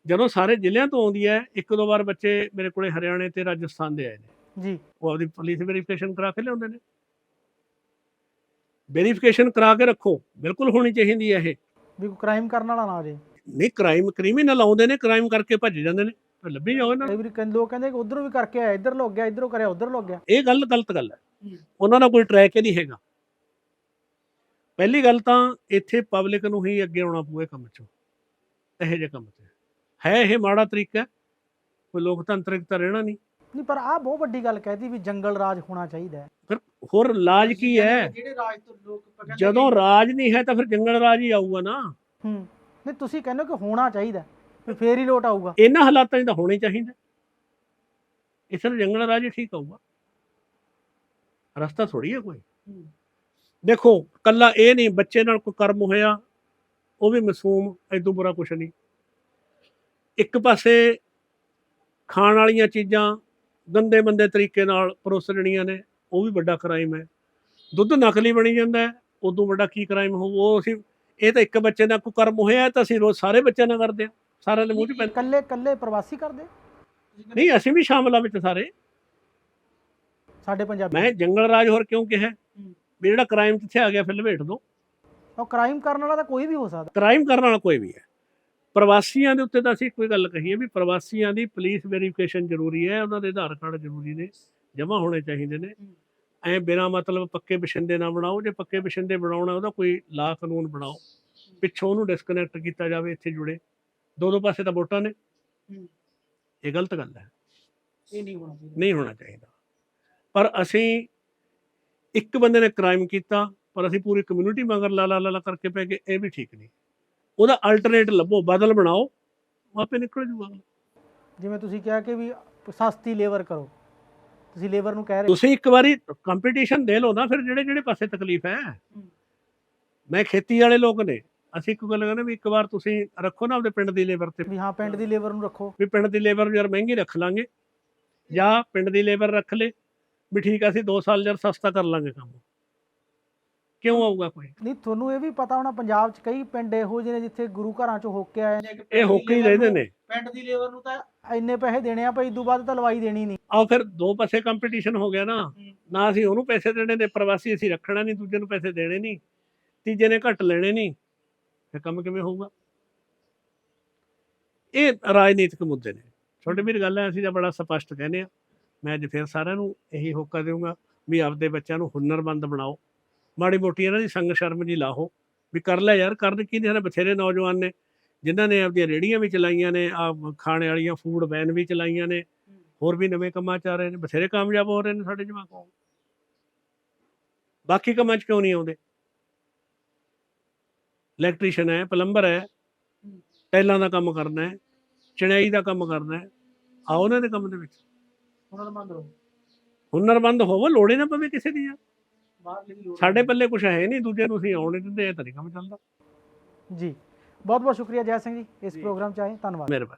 ਜਦੋਂ ਸਾਰੇ ਜ਼ਿਲ੍ਹਿਆਂ ਤੋਂ ਆਉਂਦੀ ਹੈ ਇੱਕ ਦੋ ਵਾਰ ਬੱਚੇ ਮੇਰੇ ਕੋਲੇ ਹਰਿਆਣੇ ਤੇ ਰਾਜਸਥਾਨ ਦੇ ਆਏ ਨੇ। ਜੀ। ਉਹ ਆਪਦੀ ਪੁਲਿਸ ਵੈਰੀਫਿਕੇਸ਼ਨ ਕਰਾ ਕੇ ਲਿਆਉਂਦੇ ਨੇ। ਵੈਰੀਫਿਕੇਸ਼ਨ ਕਰਾ ਕੇ ਰੱਖੋ। ਬਿਲਕੁਲ ਹੋਣੀ ਚਾਹੀਦੀ ਹੈ ਇਹ। ਵੀ ਕੋਈ ਕ੍ਰਾਈਮ ਕਰਨ ਵਾਲਾ ਨਾ ਆ ਜੇ। ਨਹੀਂ ਕ੍ਰਾਈਮ ਕ੍ਰਿਮੀਨਲ ਆਉਂਦੇ ਨੇ ਕ੍ਰਾਈਮ ਕਰਕੇ ਭੱਜ ਜਾਂਦੇ ਨੇ। ਲੱਭੀ ਜਾਓ ਇਹਨਾਂ ਨੂੰ। ਲੋਕ ਕਹਿੰਦੇ ਕਿ ਉਧਰੋਂ ਵੀ ਕਰਕੇ ਆਇਆ ਇੱਧਰ ਲੁੱਕ ਗਿਆ ਇੱਧਰੋਂ ਕਰਿਆ ਉਧਰ ਲੁੱਕ ਗਿਆ। ਇਹ ਗੱਲ ਗਲਤ ਗੱਲ ਹੈ। ਉਹਨਾਂ ਦਾ ਕੋਈ ਟਰੈਕ ਹੀ ਨਹੀਂ ਹੈਗਾ। ਪਹਿਲੀ ਗੱਲ ਤਾਂ ਇੱਥੇ ਪਬਲਿਕ ਨੂੰ ਹੀ ਅੱਗੇ ਆਉਣਾ ਪਊ ਇਹ ਕੰਮ 'ਚੋਂ ਇਹੋ ਜਿਹੇ ਕੰਮ 'ਚ ਹੈ ਇਹ ਮਾੜਾ ਤਰੀਕਾ? ਕੋਈ ਲੋਕਤੰਤਰਿਕ ਤਾਂ ਰਹਿਣਾ ਨਹੀਂ। ਨਹੀਂ ਪਰ ਆਹ ਬਹੁਤ ਵੱਡੀ ਗੱਲ ਕਹਿਤੀ ਵੀ ਜੰਗਲ ਰਾਜ ਹੋਣਾ ਚਾਹੀਦਾ ਫਿਰ ਹੋਰ ਲਾਜ ਕੀ ਹੈ? ਜਿਹੜੇ ਰਾਜ ਤੋਂ ਲੋਕ ਜਦੋਂ ਰਾਜ ਨਹੀਂ ਹੈ ਤਾਂ ਫਿਰ ਜੰਗਲ ਰਾਜ ਹੀ ਆਊਗਾ ਨਾ। ਹੂੰ ਨਹੀਂ ਤੁਸੀਂ ਕਹਿੰਦੇ ਕਿ ਹੋਣਾ ਚਾਹੀਦਾ ਫਿਰ ਫੇਰ ਹੀ ਲੋਟ ਆਊਗਾ। ਇਹਨਾਂ ਹਾਲਾਤਾਂ 'ਚ ਤਾਂ ਹੋਣੇ ਚਾਹੀਦੇ ਇਸ ਤਰ੍ਹਾਂ ਜੰਗਲ ਰਾਜ ਹੀ ਠੀਕ ਆਊਗਾ। ਰਸਤਾ ਥੋੜੀ ਹੈ ਕੋਈ। ਦੇਖੋ ਕੱਲਾ ਇਹ ਨਹੀਂ ਬੱਚੇ ਨਾਲ ਕੋਈ ਕਰਮ ਹੋਇਆ ਉਹ ਵੀ ਮਾਸੂਮ ਐਦੋਂ ਬੁਰਾ ਕੁਛ ਨਹੀਂ। ਇੱਕ ਪਾਸੇ ਖਾਣ ਵਾਲੀਆਂ ਚੀਜ਼ਾਂ ਗੰਦੇ ਮੰਦੇ ਤਰੀਕੇ ਨਾਲ ਪਰੋਸਣੀਆਂ ਨੇ ਉਹ ਵੀ ਵੱਡਾ ਕ੍ਰਾਈਮ ਹੈ। ਦੁੱਧ ਨਕਲੀ ਬਣੀ ਜਾਂਦਾ ਉਦੋਂ ਵੱਡਾ ਕੀ ਕ੍ਰਾਈਮ ਹੋਊ? ਉਹ ਅਸੀਂ ਇਹ ਤਾਂ ਇੱਕ ਬੱਚੇ ਨਾਲ ਕੋਈ ਕਰਮ ਹੋਇਆ ਤਾਂ ਅਸੀਂ ਰੋਜ਼ ਸਾਰੇ ਬੱਚਿਆਂ ਨਾਲ ਕਰਦੇ ਹਾਂ। ਸਾਰਿਆਂ ਦੇ ਮੂੰਹ 'ਚ ਪੈਂਦਾ। ਕੱਲੇ ਕੱਲੇ ਪ੍ਰਵਾਸੀ ਕਰਦੇ? ਨਹੀਂ ਅਸੀਂ ਵੀ ਸ਼ਾਮਲ ਆ ਵਿੱਚ ਸਾਰੇ। ਸਾਡੇ ਪੰਜਾਬੀ ਮੈਂ ਜੰਗਲ ਰਾਜ ਹੋਰ ਕਿਉਂ ਕਿਹਾ? ਵੀ ਜਿਹੜਾ ਕ੍ਰਾਈਮ ਕਿੱਥੇ ਆ ਗਿਆ ਫਿਰ ਲਵੇਟ ਦੋ। ਉਹ ਕ੍ਰਾਈਮ ਕਰਨ ਵਾਲਾ ਤਾਂ ਕੋਈ ਵੀ ਹੋ ਸਕਦਾ। ਕ੍ਰਾਈਮ ਕਰਨ ਵਾਲਾ ਕੋਈ ਵੀ ਹੈ। ਪ੍ਰਵਾਸੀਆਂ ਦੇ ਉੱਤੇ ਤਾਂ ਅਸੀਂ ਕੋਈ ਗੱਲ ਕਹੀਏ ਵੀ ਪ੍ਰਵਾਸੀਆਂ ਦੀ ਪੁਲਿਸ ਵੈਰੀਫਿਕੇਸ਼ਨ ਜ਼ਰੂਰੀ ਹੈ ਉਹਨਾਂ ਦੇ ਆਧਾਰ ਕਾਰਡ ਜ਼ਰੂਰੀ ਨੇ ਜਮ੍ਹਾਂ ਹੋਣੇ ਚਾਹੀਦੇ ਨੇ। ਐ ਬਿਨਾ ਮਤਲਬ ਪੱਕੇ ਬਸ਼ਿੰਦੇ ਨਾ ਬਣਾਓ ਜੇ ਪੱਕੇ ਬਸ਼ਿੰਦੇ ਬਣਾਉਣਾ ਉਹਦਾ ਕੋਈ ਲਾ ਕਾਨੂੰਨ ਬਣਾਓ। ਪਿੱਛੋਂ ਉਹਨੂੰ ਡਿਸਕਨੈਕਟ ਕੀਤਾ ਜਾਵੇ ਇੱਥੇ ਜੁੜੇ। ਦੋ ਦੋ ਪਾਸੇ ਤਾਂ ਵੋਟਾਂ ਨੇ। ਇਹ ਗਲਤ ਗੱਲ ਹੈ। ਇਹ ਨਹੀਂ ਹੋਣਾ ਚਾਹੀਦਾ। ਨਹੀਂ ਹੋਣਾ ਚਾਹੀਦਾ। ਪਰ ਅਸੀਂ ਇੱਕ ਬੰਦੇ ਨੇ ਕ੍ਰਾਈਮ ਕੀਤਾ ਪਰ ਅਸੀਂ ਪੂਰੀ ਕਮਿਊਨਿਟੀ ਮਗਰ ਲਾ ਲਾ ਲਾ ਕਰਕੇ ਪੈ ਗਏ ਇਹ ਵੀ ਠੀਕ ਨਹੀਂ। ਉਹਦਾ ਅਲਟਰਨੇਟ ਲੱਭੋ ਬਦਲ ਬਣਾਓ ਆਪੇ ਨਿਕਲ ਜੂਗਾ। ਜਿਵੇਂ ਤੁਸੀਂ ਕਿਹਾ ਕਿ ਵੀ ਸਸਤੀ ਲੇਬਰ ਕਰੋ। ਤੁਸੀਂ ਲੇਬਰ ਨੂੰ ਕਹਿ ਰਹੇ ਤੁਸੀਂ ਇੱਕ ਵਾਰੀ ਕੰਪੀਟੀਸ਼ਨ ਦੇ ਲਓ ਨਾ ਫਿਰ ਜਿਹੜੇ ਜਿਹੜੇ ਪਾਸੇ ਤਕਲੀਫ ਹੈ। ਮੈਂ ਖੇਤੀ ਵਾਲੇ ਲੋਕ ਨੇ ਅਸੀਂ ਇੱਕ ਗੱਲ ਕਹਿੰਦੇ ਵੀ ਇੱਕ ਵਾਰ ਤੁਸੀਂ ਰੱਖੋ ਨਾ ਆਪਦੇ ਪਿੰਡ ਦੀ ਲੇਬਰ ਤੇ। ਵੀ ਹਾਂ ਪਿੰਡ ਦੀ ਲੇਬਰ ਨੂੰ ਰੱਖੋ। ਵੀ ਪਿੰਡ ਦੀ ਲੇਬਰ ਯਾਰ ਮਹਿੰਗੀ ਰੱਖ ਲਾਂਗੇ। ਜਾਂ ਪਿੰਡ ਦੀ ਲੇਬਰ ਰੱਖ ਲੇ। ਵੀ ਠੀਕ ਆ ਅਸੀਂ 2 ਸਾਲ ਯਾਰ ਸਸਤਾ ਕਰ ਲਾਂਗੇ ਕੰਮ। ਕਿਉਂ ਆਊਗਾ ਕੋਈ? ਨਹੀਂ ਤੁਹਾਨੂੰ ਇਹ ਵੀ ਪਤਾ ਹੋਣਾ ਪੰਜਾਬ 'ਚ ਕਈ ਪਿੰਡ ਇਹੋ ਜਿਹੇ ਨੇ ਜਿੱਥੇ ਗੁਰੂ ਘਰਾਂ 'ਚੋਂ ਹੋ ਕੇ ਆਏ ਨੇ। ਇਹ ਹੋਕੇ ਹੀ ਰਹਿੰਦੇ ਨੇ ਪਿੰਡ ਦੀ ਲੇਬਰ ਨੂੰ ਤਾਂ ਇੰਨੇ ਪੈਸੇ ਦੇਣੇ ਆ ਭਾਈ ਇਦੋਂ ਬਾਅਦ ਤਾਂ ਲਵਾਈ ਦੇਣੀ ਨਹੀਂ। ਆਹ ਫਿਰ ਦੋ ਪਾਸੇ ਕੰਪੀਟੀਸ਼ਨ ਹੋ ਗਿਆ ਨਾ। ਨਾ ਅਸੀਂ ਉਹਨੂੰ ਪੈਸੇ ਦੇਣੇ ਤੇ ਪ੍ਰਵਾਸੀ ਅਸੀਂ ਰੱਖਣਾ ਨਹੀਂ ਦੂਜੇ ਨੂੰ ਪੈਸੇ ਦੇਣੇ ਨਹੀਂ। ਤੀਜੇ ਨੇ ਘੱਟ ਲੈਣੇ ਨਹੀਂ। ਫਿਰ ਕੰਮ ਕਿਵੇਂ ਹੋਊਗਾ? ਇਹ ਰਾਜਨੀਤਿਕ ਮੁੱਦੇ ਨੇ। ਛੋਟੀ ਵੀਰ ਗੱਲ ਹੈ ਅਸੀਂ ਤਾਂ ਬੜਾ ਸਪਸ਼ਟ ਕਹਿੰਦੇ ਆ। ਮੈਂ ਅੱਜ ਫਿਰ ਸਾਰਿਆਂ ਨੂੰ ਇਹੀ ਹੋਕਾ ਦੇਵਾਂਗਾ ਵੀ ਆਪਦੇ ਬੱਚਿਆਂ ਨੂੰ ਹੁਨਰਮੰਦ ਬਣਾਓ। ਮਾੜੀ ਮੋਟੀ ਇਹਨਾਂ ਦੀ ਸੰਗ ਸ਼ਰਮ ਜੀ ਲਾਹੋ ਵੀ ਕਰ ਲੈ ਯਾਰ ਕਰਨ ਕੀ ਨੇ ਬਥੇਰੇ ਨੌਜਵਾਨ ਨੇ, ਜਿਨ੍ਹਾਂ ਨੇ ਆਪਦੀਆਂ ਰੇੜੀਆਂ ਵੀ ਚਲਾਈਆਂ ਨੇ, ਆ ਖਾਣੇ ਵਾਲੀਆਂ ਫੂਡ ਵੈਨ ਵੀ ਚਲਾਈਆਂ ਨੇ, ਹੋਰ ਵੀ ਨਵੇਂ ਕੰਮਾਂ ਚ ਆ ਰਹੇ ਨੇ, ਬਥੇਰੇ ਕਾਮਯਾਬ ਹੋ ਰਹੇ ਨੇ ਸਾਡੇ ਜਵਾਕ। ਬਾਕੀ ਕੰਮਾਂ ਚ ਕਿਉਂ ਨਹੀਂ ਆਉਂਦੇ? ਇਲੈਕਟ੍ਰੀਸ਼ੀਅਨ ਹੈ ਪਲੰਬਰ ਹੈ ਟੈਲਾਂ ਦਾ ਕੰਮ ਕਰਨਾ ਹੈ, ਚਣਾਈ ਦਾ ਕੰਮ ਕਰਨਾ ਹੈ, ਆਓ ਉਹਨਾਂ ਦੇ ਕੰਮ ਦੇ ਵਿੱਚ। ਹੁਨਰਮੰਦ ਰਹੋ। ਹੁਨਰਮੰਦ ਹੋਵੋ ਲੋੜੇ ਨਾ ਪਵੇ ਕਿਸੇ ਦੀ ਯਾਰ। ਬਾਹਰ ਲਈ ਲੋੜ ਸਾਡੇ ਪੱਲੇ ਕੁਝ ਹੈ ਨਹੀਂ ਦੂਜੇ ਨੂੰ ਅਸੀਂ ਆਉਣ ਦਿੰਦੇ ਇਹ ਤਾਂ ਨਹੀਂ ਕੰਮ ਚੱਲਦਾ। ਜੀ ਬਹੁਤ ਬਹੁਤ ਸ਼ੁਕਰੀਆ ਜੈ ਸਿੰਘ ਜੀ ਇਸ ਪ੍ਰੋਗਰਾਮ 'ਚ ਆਏ ਧੰਨਵਾਦ। ਮਿਹਰਬਾਨੀ।